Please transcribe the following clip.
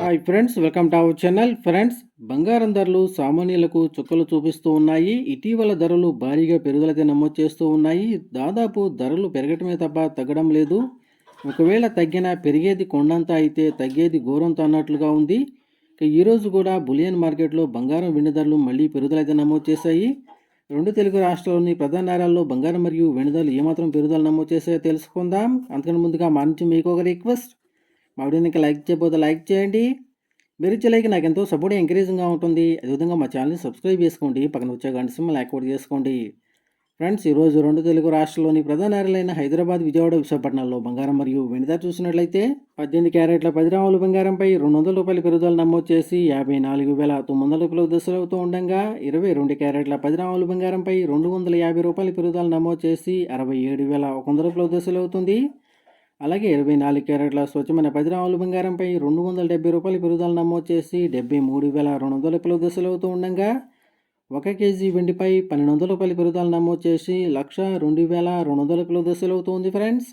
Hi friends welcome to our channel. Friends బంగారం ధరలు సామాన్యులకు చుక్కలు చూపిస్తూ ఉన్నాయి. ఇటీవల ధరలు భారీగా పెరుగుదలైతే నమోదు చేస్తూ ఉన్నాయి. దాదాపు ధరలు పెరగటమే తప్ప తగ్గడం లేదు. ఒకవేళ తగ్గినా పెరిగేది కొండంత అయితే తగ్గేది ఘోరంత అన్నట్లుగా ఉంది. ఈరోజు కూడా బులియన్ మార్కెట్లో బంగారం వెండి ధరలు మళ్ళీ పెరుగుదలైతే నమోదు చేశాయి. రెండు తెలుగు రాష్ట్రాల్లోని ప్రధాన నగరాల్లో బంగారం మరియు వెనుదలు ఏమాత్రం పెరుగుదల నమోదు చేశాయో తెలుసుకుందాం. అందుకని ముందుగా మా నుంచి మీకు ఒక రిక్వెస్ట్. మా వీడియోని లైక్ చేయకపోతే లైక్ చేయండి. మీరు ఇచ్చే లైక్ నాకు ఎంతో సపోర్ట్ ఎంకరేజింగ్గా ఉంటుంది. అదేవిధంగా మా ఛానల్ని సబ్స్క్రైబ్ చేసుకోండి. పక్కన వచ్చే గంట సింహల్ యాక్టివేట్ చేసుకోండి. ఫ్రెండ్స్ ఈరోజు రెండు తెలుగు రాష్ట్రాల్లోని ప్రధాన నగరాలైన హైదరాబాద్ విజయవాడ విశాఖపట్నంలో బంగారం మరియు వెండి చూసినట్లయితే పద్దెనిమిది క్యారెట్ల పది రాముల బంగారంపై రెండు వందల రూపాయల పెరుగుదల నమోదు చేసి యాభై నాలుగు వేల తొమ్మిది వందల రూపాయల దశలు అవుతూ ఉండగా ఇరవై రెండు క్యారెట్ల పది రాముల బంగారంపై రెండు వందల యాభై రూపాయల పెరుగుదల నమోదు చేసి అరవై ఏడు వేల ఒక వందల రూపాయల దశలు అవుతుంది అలాగే ఇరవై నాలుగు క్యారెట్ల స్వచ్ఛమైన పది రాముల బంగారంపై రెండు వందల డెబ్బై రూపాయల పెరుగుదల నమోదు చేసి డెబ్బై మూడు వేల రెండు వందల రూపాయల దశలు అవుతూ ఉండగా ఒక కేజీ వెండిపై పన్నెండు వందల రూపాయల పెరుగుదల నమోదు చేసి లక్ష రెండు వేల రెండు వందల రూపాయల దశలు అవుతుంది ఫ్రెండ్స్